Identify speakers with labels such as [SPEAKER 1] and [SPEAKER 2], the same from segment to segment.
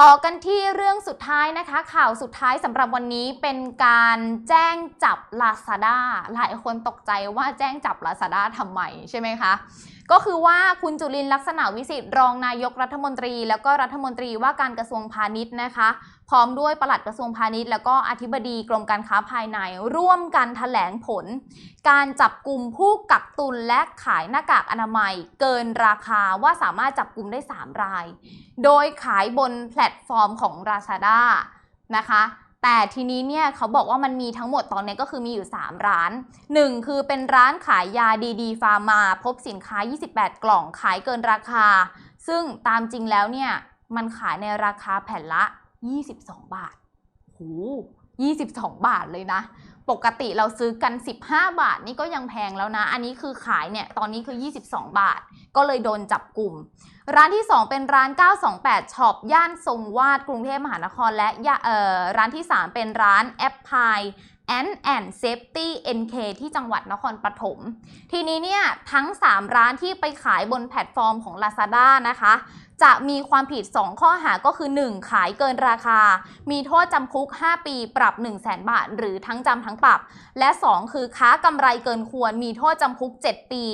[SPEAKER 1] ต่อกันที่เรื่องสุดท้ายนะคะ ข่าวสุดท้ายสำหรับวันนี้เป็นการแจ้งจับ Lazada หลายคนตกใจว่าแจ้งจับ Lazada ทำไมใช่ไหมคะ ก็คือว่าคุณจุลินลักษณะวิสิทธิ์รองนายกรัฐมนตรี แล้วก็รัฐมนตรีว่าการกระทรวงพาณิชย์นะคะ พร้อมด้วยปลัดกระทรวงพาณิชย์ แล้วก็อธิบดีกรมการค้าภายใน ร่วมกันแถลงผล การจับกลุ่มผู้กักตุนและขายหน้ากากอนามัย เกินราคาว่าสามารถจับกลุ่มได้ 3 ราย โดยขายบนแพลตฟอร์มของ Lazada นะคะ แต่ทีนี้เนี่ยเขาบอกว่ามันมีทั้งหมดตอนนี้ก็คือมีอยู่ 3 ร้าน 1 คือเป็นร้านขายยาดีดีฟาร์มา พบสินค้า 28 กล่องขายเกินราคา ซึ่งตามจริงแล้วเนี่ยมันขายในราคาแผ่นละ 22 บาทโห22 บาทเลยนะ ปกติเราซื้อกัน 15 บาทนี่ก็ยังแพงแล้วนะ อันนี้คือขายเนี่ยตอนนี้คือ 22 บาท ก็เลยโดนจับกลุ่ม ร้านที่ 2 เป็นร้าน 928ช็อปย่านทรงวาดกรุงเทพมหานคร และร้านที่ 3 เป็นร้านแอปพายแอนแอนเซฟตี้ NK ที่จังหวัดนครปฐมทีนี้เนี่ยทั้ง 3 ร้านที่ไปขายบนแพลตฟอร์มของ Lazada นะคะ จะมีความผิด 2 ข้อหาก็คือ 1. ขายเกินราคา มีโทษจำคุก 5 ปีปรับ 1 0 0 0 0แบาท หรือทั้งจำทั้งปรับ และ 2 คือค้ากำไรเกินควรมีโทษจำคุก 7 ปี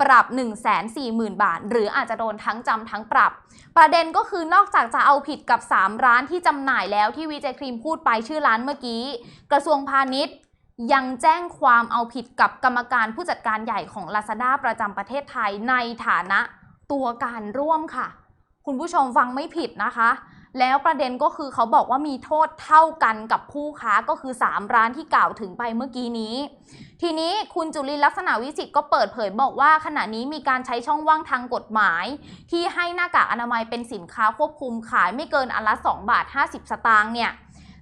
[SPEAKER 1] ปรับ 1 4 0 0 0 0 บาท หรืออาจจะโดนทั้งจำทั้งปรับ ประเด็นก็คือนอกจากจะเอาผิดกับ 3 ร้านที่จำหน่ายแล้วที่วีเจครีมพูดไปชื่อร้านเมื่อกี้ กระทรวงพาณิชย์ยังแจ้งความเอาผิดกับกรรมการผู้จัดการใหญ่ของ Lazada ประจำประเทศไทยในฐานะตัวการร่วมค่ะ คุณผู้ชมฟังไม่ผิดนะคะ แล้วประเด็นก็คือเขาบอกว่ามีโทษเท่ากันกับผู้ค้าก็คือ 3 ร้านที่กล่าวถึงไปเมื่อกี้นี้ ทีนี้คุณจุลินลักษณะวิสิทธ์ก็เปิดเผยบอกว่า ขณะนี้มีการใช้ช่องว่างทางกฎหมาย ที่ให้หน้ากากอนามัยเป็นสินค้าควบคุมขายไม่เกินอันละ 2 บาท 50 สตางค์เนี่ย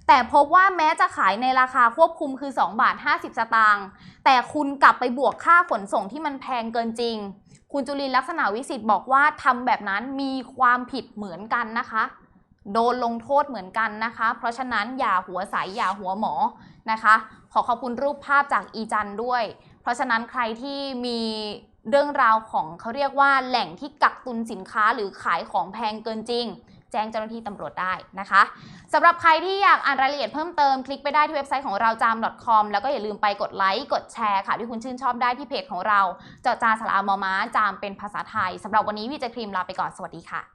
[SPEAKER 1] แต่พบว่าแม้จะขายในราคาควบคุมคือ 2 บาท 50 สตางค์แต่คุณกลับไปบวกค่าขนส่งที่มันแพงเกินจริง คุณจุลินลักษณะวิสิทธ์บอกว่าทำแบบนั้นมีความผิดเหมือนกันนะคะ โดนลงโทษเหมือนกันนะคะ เพราะฉะนั้นอย่าหัวใสอย่าหัวหมอนะคะ ขอขอบคุณรูปภาพจากอีจันด้วย เพราะฉะนั้นใครที่มีเรื่องราวของเขาเรียกว่าแหล่งที่กักตุนสินค้าหรือขายของแพงเกินจริง แจ้งเจ้าหน้าที่ตำรวจได้นะคะสำหรับใครที่อยากอ่านรายละเอียดเพิ่มเติมคลิกไปได้ที่เว็บไซต์ของเราจาม .com แล้วก็อย่าลืมไปกดไลค์กดแชร์ค่ะที่คุณชื่นชอบได้ที่เพจของเราเจาะจาสลามอม้าจามเป็นภาษาไทยสำหรับวันนี้วิจครีมลาไปก่อนสวัสดีค่ะ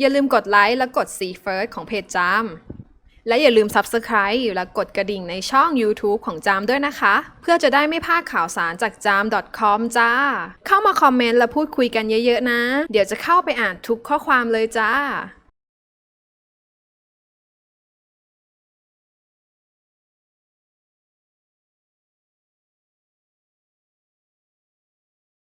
[SPEAKER 2] อย่าลืมกดไลค์และกด See First ของเพจจามและอย่าลืม Subscribe และกดกระดิ่งในช่อง YouTube ของจามด้วยนะคะ เพื่อจะได้ไม่พลาดข่าวสารจากจาม .com จ้า เข้ามาคอมเมนต์และพูดคุยกันเยอะๆนะ เดี๋ยวจะเข้าไปอ่านทุกข้อความเลยจ้า